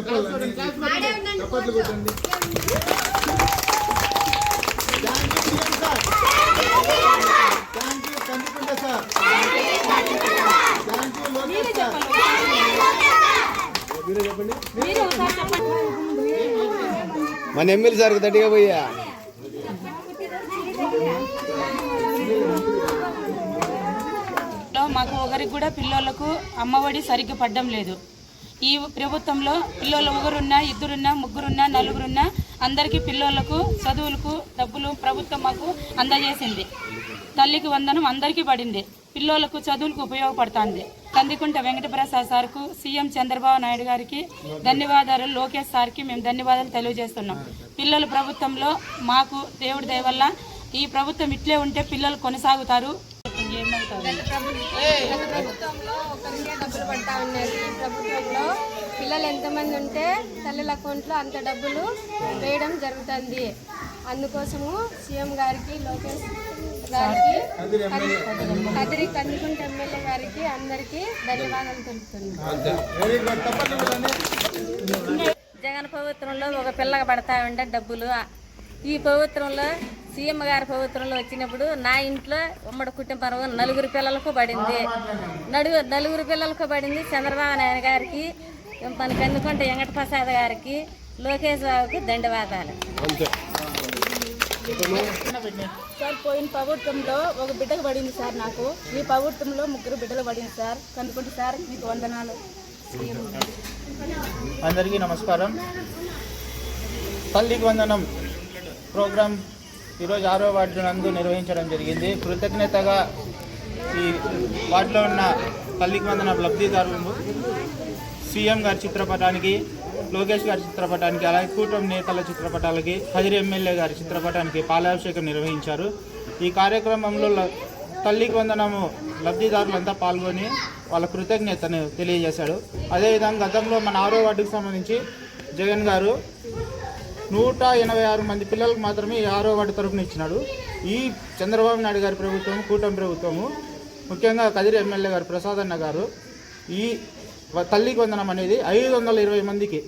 చెప్పాలండి చప్పట్లు కొట్టండి సార్ సార్ సార్ మన ఎమ్మెల్యే సార్కి తట్టిగా పోయా మాకు ఒకరికి కూడా పిల్లలకు అమ్మఒడి సరిగ్గా పడ్డం లేదు. ఈ ప్రభుత్వంలో పిల్లలు ఒకరున్నా ఇద్దరున్నా ముగ్గురున్నా నలుగురున్నా అందరికీ పిల్లలకు చదువులకు డబ్బులు ప్రభుత్వం మాకు అందజేసింది. తల్లికి వందనం అందరికీ పడింది. పిల్లలకు చదువులకు ఉపయోగపడుతుంది. కందికుంట వెంకటప్రసాద్ సార్కు సీఎం చంద్రబాబు నాయుడు గారికి ధన్యవాదాలు. లోకేష్ సార్కి మేము ధన్యవాదాలు తెలియజేస్తున్నాం. పిల్లల ప్రభుత్వంలో మాకు దేవుడి దయ వల్ల ఈ ప్రభుత్వం ఇట్లే ఉంటే పిల్లలు కొనసాగుతారు. ఏమవుతారు పిల్లలు ఎంతమంది ఉంటే తల్లుల అకౌంట్లో అంత డబ్బులు వేయడం జరుగుతుంది. అందుకోసము సీఎం గారికి లోకేష్ గారికి కదిరి కందుకుంట ఎమ్మెల్యే గారికి అందరికీ ధన్యవాదాలు తెలుపుతున్నాను జగన్ పవిత్రంలో ఒక పిల్లగా పడతా ఉండే డబ్బులు. ఈ పవిత్రంలో సీఎం గారి పవిత్రంలో వచ్చినప్పుడు నా ఇంట్లో ఉమ్మడి కుటుంబం నలుగురు పిల్లలకు పడింది. నడుగు నలుగురు పిల్లలకు పడింది చంద్రబాబు నాయుడు గారికి. మనకి అందుకుంటే వెంకటప్రసాద్ గారికి లోకేష్ బాబుకి ధన్యవాదాలు సార్ పోయిన ప్రభుత్వంలో ఒక బిడ్డకు పడింది సార్ నాకు. ఈ ప్రభుత్వంలో ముగ్గురు బిడ్డలు పడింది సార్. కనుకుంటే సార్ మీకు వందనాలు. అందరికీ నమస్కారం. తల్లికి వందనం ప్రోగ్రాం ఈరోజు ఆరో వార్డు నందు నిర్వహించడం జరిగింది. కృతజ్ఞతగా ఈ వార్డులో ఉన్న తల్లికి వందన లబ్ధిదారులను సీఎం గారి చిత్రపటానికి లోకేష్ గారి చిత్రపటానికి అలాగే కూటమి నేతల చిత్రపటాలకి హజరి ఎమ్మెల్యే గారి చిత్రపటానికి పాలాభిషేకం నిర్వహించారు. ఈ కార్యక్రమంలో ల- తల్లికి వందనము లబ్ధిదారులంతా పాల్గొని వాళ్ళ కృతజ్ఞతను తెలియజేశాడు. అదేవిధంగా గతంలో మన ఆరో వార్డుకు సంబంధించి జగన్ గారు నూట ఎనభై ఆరు మంది పిల్లలకు మాత్రమే ఈ ఆరో వార్డు తరఫున ఇచ్చినాడు. ఈ చంద్రబాబు నాయుడు గారి ప్రభుత్వం కూటమి ప్రభుత్వము ముఖ్యంగా కదిరి ఎమ్మెల్యే గారు ప్రసాదన్న గారు ఈ తల్లి తల్లికి వందనం అనేది ఐదు వందల ఇరవై మందికి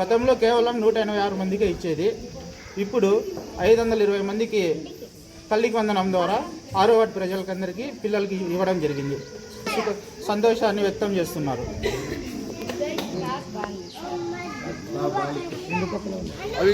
గతంలో కేవలం నూట ఎనభై ఆరు మందికే ఇచ్చేది. ఇప్పుడు ఐదు వందల ఇరవై మందికి తల్లికి వందనం ద్వారా ఆరో వార్డు ప్రజలకందరికీ పిల్లలకి ఇవ్వడం జరిగింది. సంతోషాన్ని వ్యక్తం చేస్తున్నారు. అవి